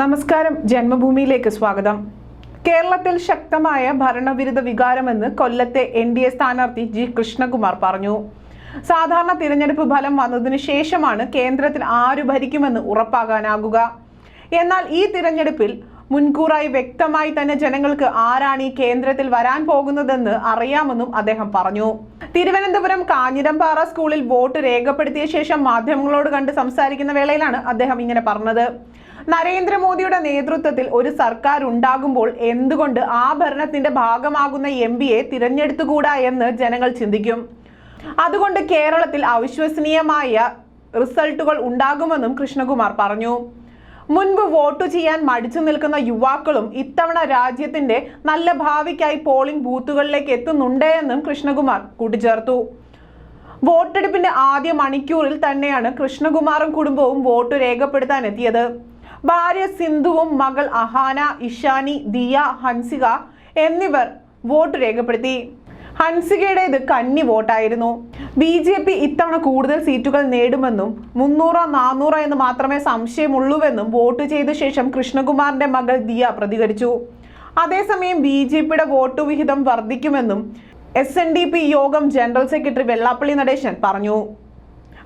നമസ്കാരം. ജന്മഭൂമിയിലേക്ക് സ്വാഗതം. കേരളത്തിൽ ശക്തമായ ഭരണവിരുദ്ധ വികാരമെന്ന് കൊല്ലത്തെ എൻ ഡി എ സ്ഥാനാർത്ഥി ജി കൃഷ്ണകുമാർ പറഞ്ഞു. സാധാരണ തിരഞ്ഞെടുപ്പ് ഫലം വന്നതിനു ശേഷമാണ് കേന്ദ്രത്തിൽ ആരു ഭരിക്കുമെന്ന് ഉറപ്പാകാനാകുക. എന്നാൽ ഈ തിരഞ്ഞെടുപ്പിൽ മുൻകൂറായി വ്യക്തമായി തന്നെ ജനങ്ങൾക്ക് ആരാണ് ഈ കേന്ദ്രത്തിൽ വരാൻ പോകുന്നതെന്ന് അറിയാമെന്നും അദ്ദേഹം പറഞ്ഞു. തിരുവനന്തപുരം കാഞ്ഞിരമ്പാറ സ്കൂളിൽ വോട്ട് രേഖപ്പെടുത്തിയ ശേഷം മാധ്യമങ്ങളോട് കണ്ട് സംസാരിക്കുന്ന വേളയിലാണ് അദ്ദേഹം ഇങ്ങനെ പറഞ്ഞത്. നരേന്ദ്രമോദിയുടെ നേതൃത്വത്തിൽ ഒരു സർക്കാർ ഉണ്ടാകുമ്പോൾ എന്തുകൊണ്ട് ആ ഭരണത്തിന്റെ ഭാഗമാകുന്ന എം പിയെ തിരഞ്ഞെടുത്തുകൂടാ എന്ന് ജനങ്ങൾ ചിന്തിക്കും? അതുകൊണ്ട് കേരളത്തിൽ അവിശ്വസനീയമായ റിസൾട്ടുകൾ ഉണ്ടാകുമെന്നും കൃഷ്ണകുമാർ പറഞ്ഞു. മുൻപ് വോട്ട് ചെയ്യാൻ മടിച്ചു നിൽക്കുന്ന യുവാക്കളും ഇത്തവണ രാജ്യത്തിന്റെ നല്ല ഭാവിക്കായി പോളിംഗ് ബൂത്തുകളിലേക്ക് എത്തുന്നുണ്ട് എന്നും കൃഷ്ണകുമാർ കൂട്ടിച്ചേർത്തു. വോട്ടെടുപ്പിന്റെ ആദ്യ മണിക്കൂറിൽ തന്നെയാണ് കൃഷ്ണകുമാറും കുടുംബവും വോട്ട് രേഖപ്പെടുത്താൻ എത്തിയത്. ഭാര്യ സിന്ധുവും മകൾ അഹാന ഇഷാനി ദിയ ഹൻസിക എന്നിവർ വോട്ട് രേഖപ്പെടുത്തി. ഹൻസികയുടേത് കന്നി വോട്ടായിരുന്നു. ബി ജെ പി ഇത്തവണ കൂടുതൽ സീറ്റുകൾ നേടുമെന്നും മുന്നൂറോ നാനൂറോ എന്ന് മാത്രമേ സംശയമുള്ളൂവെന്നും വോട്ട് ചെയ്ത ശേഷം കൃഷ്ണകുമാറിന്റെ മകൾ ദിയ പ്രതികരിച്ചു. അതേസമയം ബി ജെ പിയുടെ വോട്ട് വിഹിതം വർദ്ധിക്കുമെന്നും എസ് എൻ ഡി പി യോഗം ജനറൽ സെക്രട്ടറി വെള്ളാപ്പള്ളി നടേശൻ പറഞ്ഞു.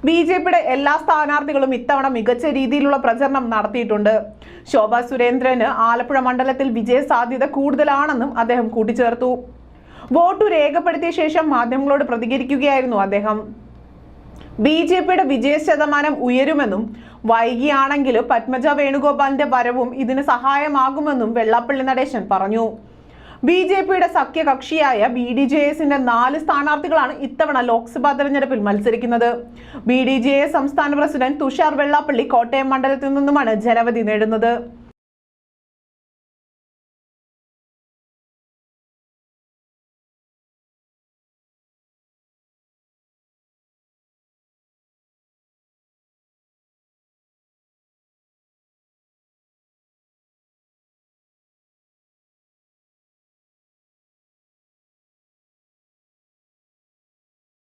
ബി ജെ പിയുടെ എല്ലാ സ്ഥാനാർത്ഥികളും ഇത്തവണ മികച്ച രീതിയിലുള്ള പ്രചരണം നടത്തിയിട്ടുണ്ട്. ശോഭ സുരേന്ദ്രന് ആലപ്പുഴ മണ്ഡലത്തിൽ വിജയ സാധ്യത കൂടുതലാണെന്നും അദ്ദേഹം കൂട്ടിച്ചേർത്തു. വോട്ടു രേഖപ്പെടുത്തിയ ശേഷം മാധ്യമങ്ങളോട് പ്രതികരിക്കുകയായിരുന്നു അദ്ദേഹം. ബി ജെ പിയുടെ വിജയ ശതമാനം ഉയരുമെന്നും വൈകിയാണെങ്കിലും പത്മജ വേണുഗോപാലിന്റെ വരവും ഇതിന് സഹായമാകുമെന്നും വെള്ളാപ്പള്ളി നടേശൻ പറഞ്ഞു. ബി ജെ പിയുടെ സഖ്യകക്ഷിയായ ബി ഡി ജെ എസിന്റെ നാല് സ്ഥാനാർത്ഥികളാണ് ഇത്തവണ ലോക്സഭാ തെരഞ്ഞെടുപ്പിൽ മത്സരിക്കുന്നത്. ബി ഡി ജെ എസ് സംസ്ഥാന പ്രസിഡന്റ് തുഷാർ വെള്ളാപ്പള്ളി കോട്ടയം മണ്ഡലത്തിൽ നിന്നുമാണ് ജനവധി നേടുന്നത്.